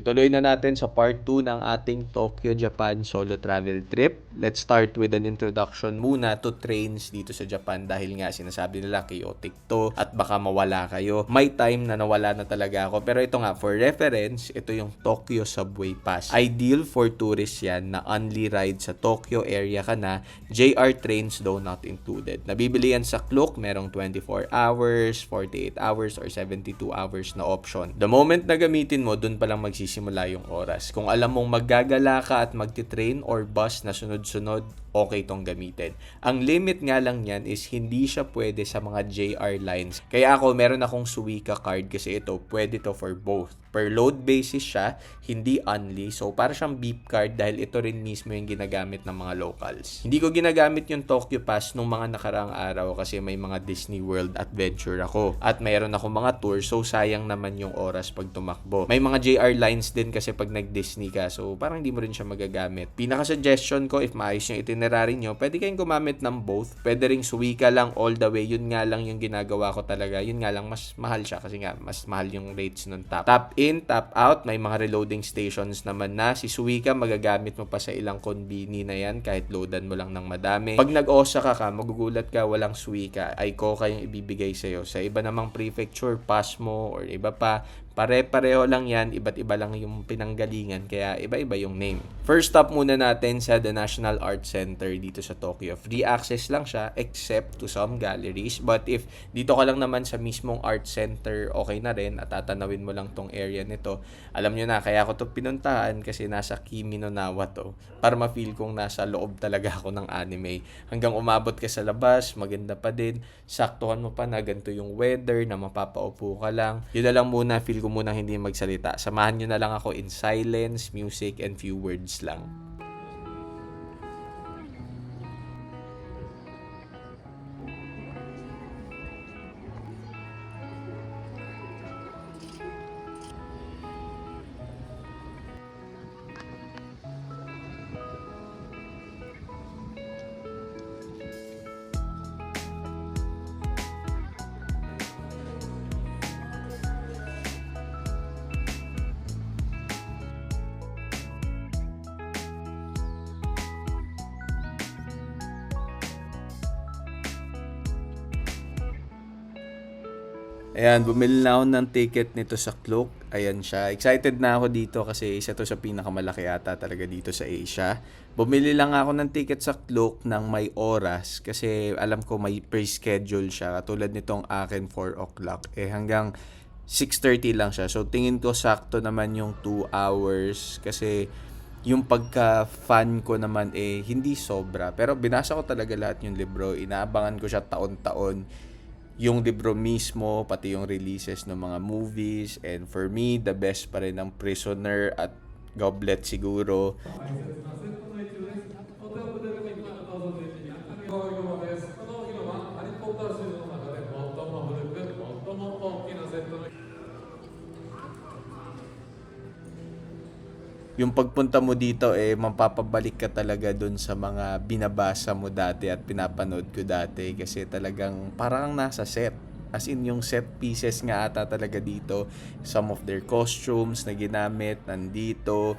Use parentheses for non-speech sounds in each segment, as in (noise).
Ituloy na natin sa part 2 ng ating Tokyo, Japan solo travel trip. Let's start with an introduction muna to trains dito sa Japan dahil nga sinasabi nila chaotic to at baka mawala kayo. May time na nawala na talaga ako pero ito nga for reference, ito yung Tokyo Subway Pass. Ideal for tourists yan na only ride sa Tokyo area ka na, JR trains though not included. Nabibili yan sa Klook, merong 24 hours, 48 hours, or 72 hours na option. The moment na gamitin mo, dun pa lang magsisimula yung oras. Kung alam mong maggagala ka at magti-train or bus na sunod-sunod, okay tong gamitin. Ang limit nga lang yan is hindi siya pwede sa mga JR lines. Kaya ako, meron akong Suica card kasi ito, pwede to for both. Per load basis siya, hindi only. So, para siyang beep card dahil ito rin mismo yung ginagamit ng mga locals. Hindi ko ginagamit yung Tokyo Pass nung mga nakaraang araw kasi may mga Disney World adventure ako. At mayroon ako mga tour, so sayang naman yung oras pag tumakbo. May mga JR lines din kasi pag nag-Disney ka, so parang hindi mo rin siya magagamit. Pinaka-suggestion ko, if maayos yung itinerary nyo, pwede kayong gumamit ng both. Pwede ring Suica lang all the way. Yun nga lang yung ginagawa ko talaga. Yun nga lang, mas mahal siya kasi nga, mas mahal yung rates nun tap. Tap in, tap out. May mga reloading stations naman na. Si Suica, magagamit mo pa sa ilang konbini na yan kahit loadan mo lang ng madami. Pag nag-Osaka ka, magugulat ka, walang Suica. Ay ko kayong ibibigay sa'yo. Sa iba namang prefecture, pass mo or iba pa, Pare-pareho lang yan, iba't iba lang yung pinanggalingan, kaya iba-iba yung name. First stop muna natin sa The National Art Center dito sa Tokyo. Free access lang siya except to some galleries. But if dito ka lang naman sa mismong art center, okay na rin at tatanawin mo lang tong area nito. Alam nyo na, kaya ako to pinuntahan kasi nasa Kimi no Nawa to. Para ma-feel kong nasa loob talaga ako ng anime. Hanggang umabot ka sa labas, maganda pa din. Saktuhan mo pa na ganito yung weather na mapapaupo ka lang. Yun na lang muna, feel ko munang hindi magsalita. Samahan nyo na lang ako in silence, music, and few words lang. Ayan, bumili na ako ng ticket nito sa Klook. Ayan siya. Excited na ako dito kasi isa to sa pinakamalaki ata talaga dito sa Asia. Bumili lang ako ng ticket sa Klook ng may oras kasi alam ko may pre-schedule siya. Katulad nitong akin 4 o'clock. Eh hanggang 6.30 lang siya. So tingin ko sakto naman yung 2 hours kasi yung pagka-fan ko naman eh hindi sobra. Pero binasa ko talaga lahat yung libro. Inaabangan ko siya taon-taon yung libro mismo, pati yung releases ng mga movies. And for me, the best pa rin ang Prisoner at Goblet siguro. Yung pagpunta mo dito eh mapapabalik ka talaga dun sa mga binabasa mo dati at pinapanood ko dati kasi talagang parang nasa set as in yung set pieces nga ata talaga dito some of their costumes na ginamit nandito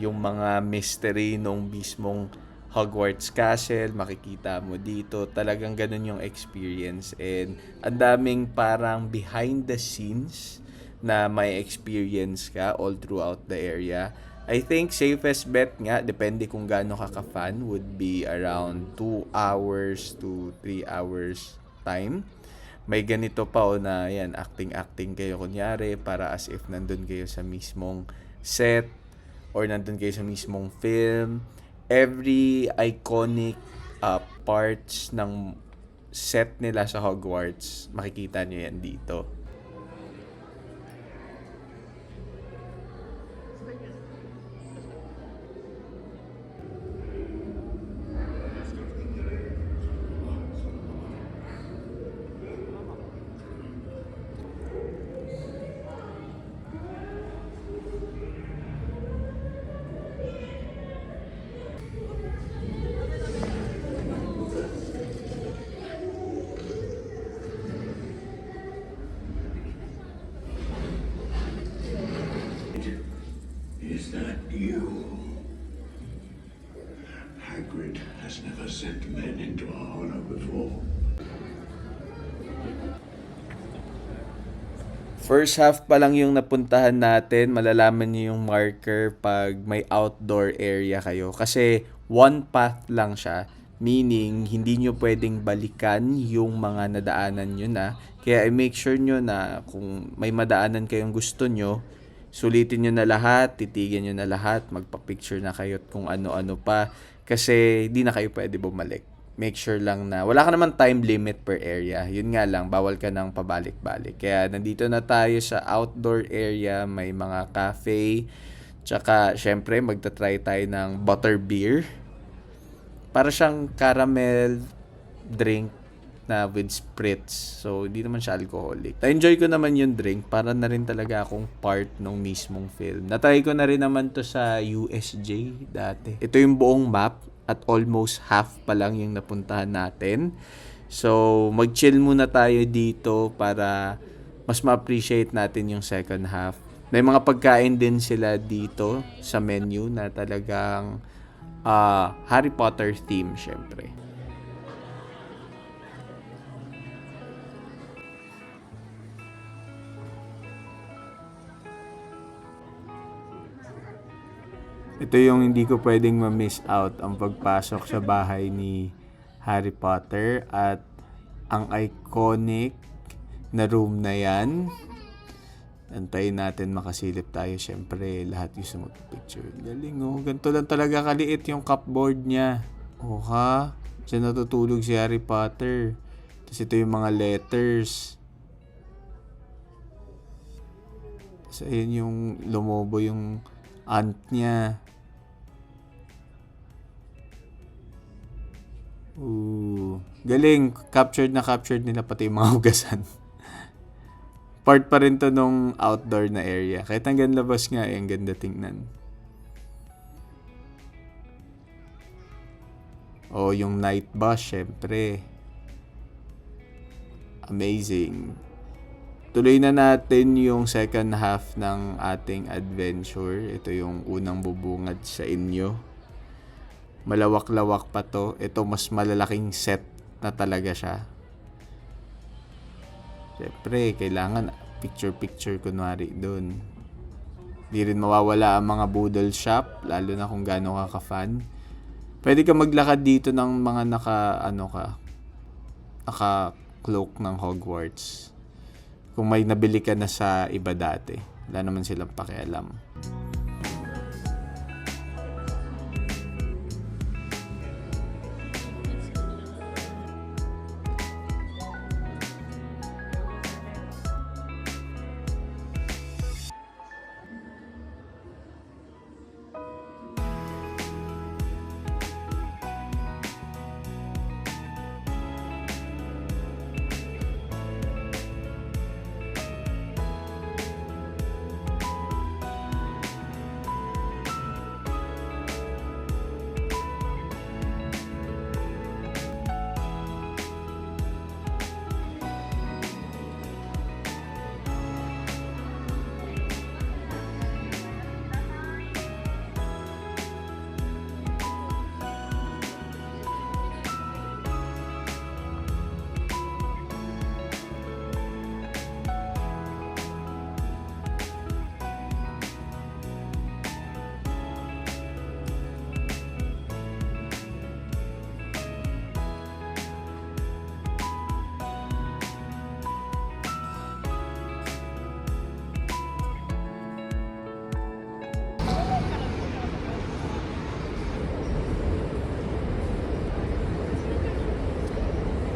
yung mga mystery nung mismong Hogwarts Castle, makikita mo dito. Talagang ganun yung experience. And ang daming parang behind the scenes na may experience ka all throughout the area. I think safest bet nga, depende kung gaano ka ka-fan, would be around 2 hours to 3 hours time. May ganito pa o na yan, acting-acting kayo kunyari para as if nandun kayo sa mismong set or nandun kayo sa mismong film. Every iconic uh, parts ng set nila sa Hogwarts, makikita nyo yan dito. First half pa lang yung napuntahan natin, malalaman niyo yung marker pag may outdoor area kayo. Kasi one path lang siya, meaning hindi nyo pwedeng balikan yung mga nadaanan nyo na. Kaya i-make sure nyo na kung may madaanan kayong gusto nyo, sulitin nyo na lahat, titigan nyo na lahat, magpa-picture na kayo kung ano-ano pa. Kasi hindi na kayo pwede bumalik make sure lang na wala ka naman time limit per area. Yun nga lang, bawal ka nang pabalik-balik. Kaya nandito na tayo sa outdoor area, may mga cafe, tsaka syempre magta-try tayo ng butter beer. Para siyang caramel drink na with spritz. So, hindi naman siya alcoholic. Na-enjoy ko naman yung drink. Para na rin talaga akong part ng mismong film. Natry ko na rin naman to sa USJ dati. Ito yung buong map at almost half pa lang yung napuntahan natin. So, mag-chill muna tayo dito para mas ma-appreciate natin yung second half. May mga pagkain din sila dito sa menu na talagang ah, Harry Potter theme, syempre. Ito yung hindi ko pwedeng ma-miss out ang pagpasok sa bahay ni Harry Potter at ang iconic na room na yan. Antayin natin makasilip tayo. Siyempre, lahat gusto mag-picture. Galing oh. Ganito lang talaga kaliit yung cupboard niya. O ha? Diyan natutulog si Harry Potter. Tapos ito yung mga letters. Tapos ayun yung lumobo yung aunt niya. Ooh. Galing. Captured na captured nila pati yung mga (laughs) hugasan. Part pa rin to nung outdoor na area. Kahit hanggang labas nga, eh, ang ganda tingnan. O, yung night bus, syempre. Amazing. Tuloy na natin yung second half ng ating adventure. Ito yung unang bubungad sa inyo. Malawak-lawak pa to. Ito mas malalaking set na talaga siya. Siyempre, kailangan picture-picture kunwari doon. Di rin mawawala ang mga boodle shop, lalo na kung gaano ka ka-fan. Pwede ka maglakad dito ng mga naka, ano ka, naka cloak ng Hogwarts. Kung may nabili ka na sa iba dati. Wala naman silang pakialam.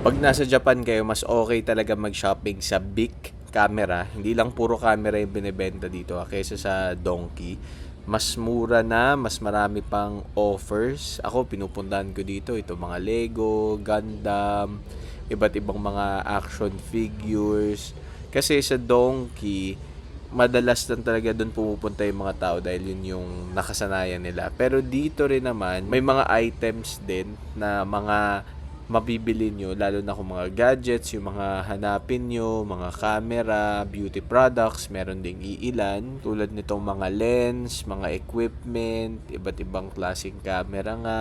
Pag nasa Japan kayo, mas okay talaga mag-shopping sa big camera. Hindi lang puro camera yung binibenta dito ha, kaysa sa Donkey. Mas mura na, mas marami pang offers. Ako, pinupuntahan ko dito. Ito mga Lego, Gundam, iba't ibang mga action figures. Kasi sa Donkey, madalas lang talaga doon pumupunta yung mga tao dahil yun yung nakasanayan nila. Pero dito rin naman, may mga items din na mga mabibili nyo, lalo na kung mga gadgets, yung mga hanapin nyo, mga camera, beauty products, meron ding iilan. Tulad nitong mga lens, mga equipment, iba't ibang klaseng camera nga,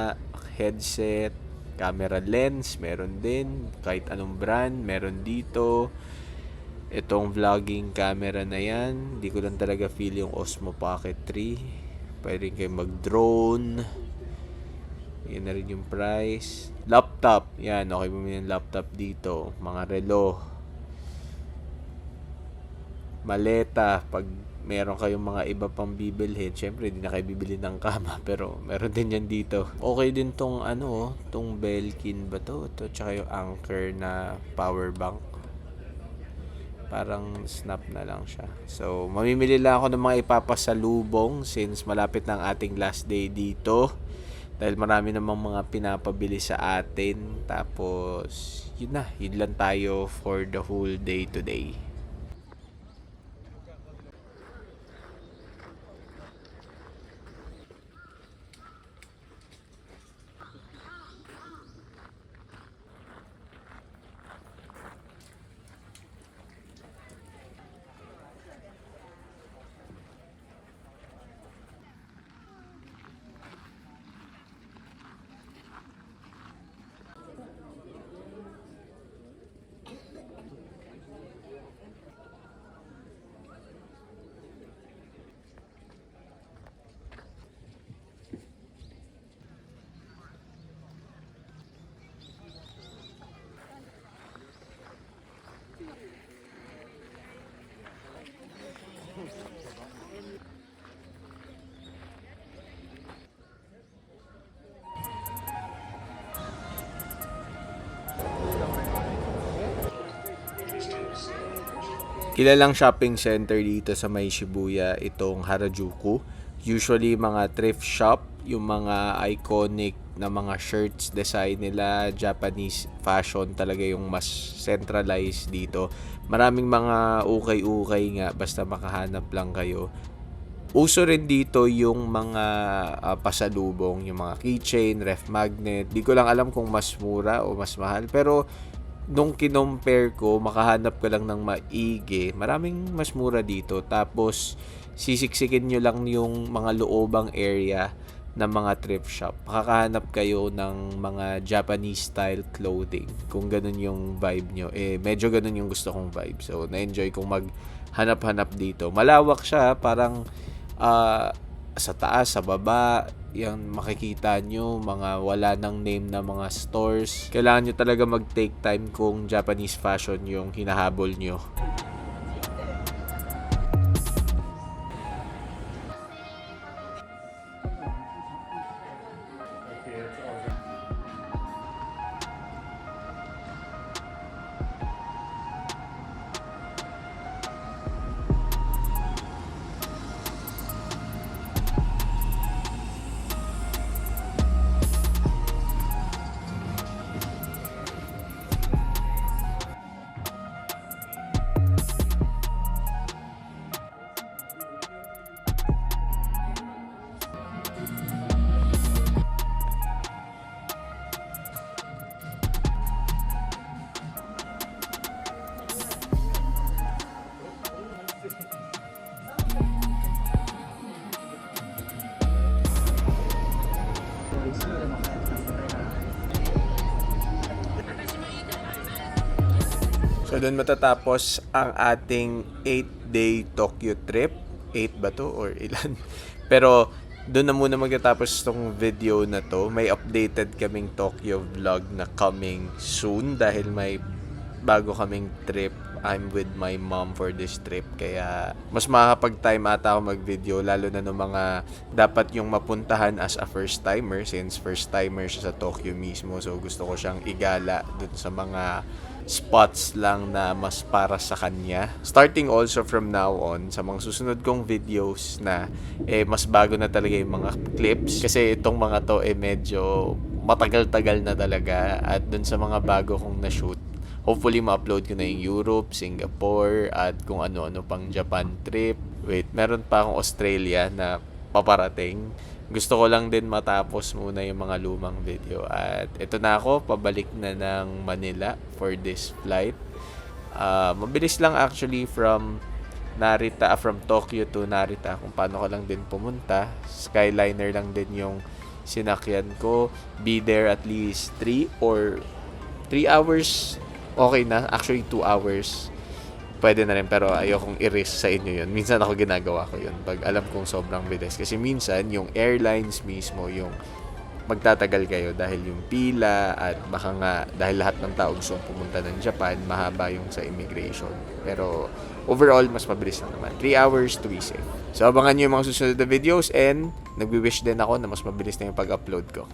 headset, camera lens, meron din. Kahit anong brand, meron dito. Itong vlogging camera na yan, di ko lang talaga feel yung Osmo Pocket 3. Pwede kayo mag-drone. Yan na rin yung price. Laptop. Yan, okay bumili ng laptop dito. Mga relo. Maleta. Pag meron kayong mga iba pang bibilhin, syempre hindi na kayo bibili ng kama. (laughs) Pero meron din yan dito. Okay din tong ano, tong Belkin ba to? Ito, tsaka yung Anker na power bank parang snap na lang siya. So, mamimili lang ako ng mga ipapasalubong since malapit ang ating last day dito. Dahil marami namang mga pinapabili sa atin. Tapos, yun na. Yun lang tayo for the whole day today. Kilalang shopping center dito sa may Shibuya itong Harajuku. Usually mga thrift shop, yung mga iconic na mga shirts design nila, Japanese fashion talaga yung mas centralized dito. Maraming mga ukay-ukay nga basta makahanap lang kayo. Uso rin dito yung mga ah, pasalubong, yung mga keychain, ref magnet. Di ko lang alam kung mas mura o mas mahal. Pero nung kinompare ko, makahanap ka lang ng maigi, maraming mas mura dito. Tapos, sisiksikin nyo lang yung mga loobang area ng mga thrift shop. Makakahanap kayo ng mga Japanese style clothing. Kung ganun yung vibe nyo. Eh, medyo ganun yung gusto kong vibe. So, na-enjoy kong maghanap-hanap dito. Malawak siya, parang ah, sa taas, sa baba, yan makikita nyo, mga wala nang name na mga stores. Kailangan nyo talaga mag-take time kung Japanese fashion yung hinahabol nyo. Doon matatapos ang ating 8-day Tokyo trip. 8 ba to or ilan? (laughs) Pero doon na muna magtatapos tong video na to. May updated kaming Tokyo vlog na coming soon dahil may bago kaming trip. I'm with my mom for this trip kaya mas makakapag-time ata ako mag-video lalo na ng mga dapat yung mapuntahan as a first timer since first timer siya sa Tokyo mismo so gusto ko siyang igala dun sa mga spots lang na mas para sa kanya. Starting also from now on, sa mga susunod kong videos na eh, mas bago na talaga yung mga clips. Kasi itong mga to eh medyo matagal-tagal na talaga. At dun sa mga bago kong na-shoot, hopefully ma-upload ko na yung Europe, Singapore, at kung ano-ano pang Japan trip. Wait, meron pa akong Australia na paparating. Gusto ko lang din matapos muna yung mga lumang video. At ito na ako, pabalik na ng Manila for this flight. Ah, mabilis lang actually from Narita, ah, from Tokyo to Narita kung paano ko lang din pumunta. Skyliner lang din yung sinakyan ko. Be there at least 3 or 3 hours. Okay na. Actually, 2 hours. Pwede na rin pero ayokong i-risk sa inyo yun. Minsan ako ginagawa ko yun pag alam kong sobrang bilis. Kasi minsan yung airlines mismo yung magtatagal kayo dahil yung pila at baka nga dahil lahat ng tao gusto pumunta ng Japan, mahaba yung sa immigration. Pero overall, mas mabilis lang naman. 3 hours to be safe. So abangan nyo yung mga susunod na videos and nagwi-wish din ako na mas mabilis na yung pag-upload ko.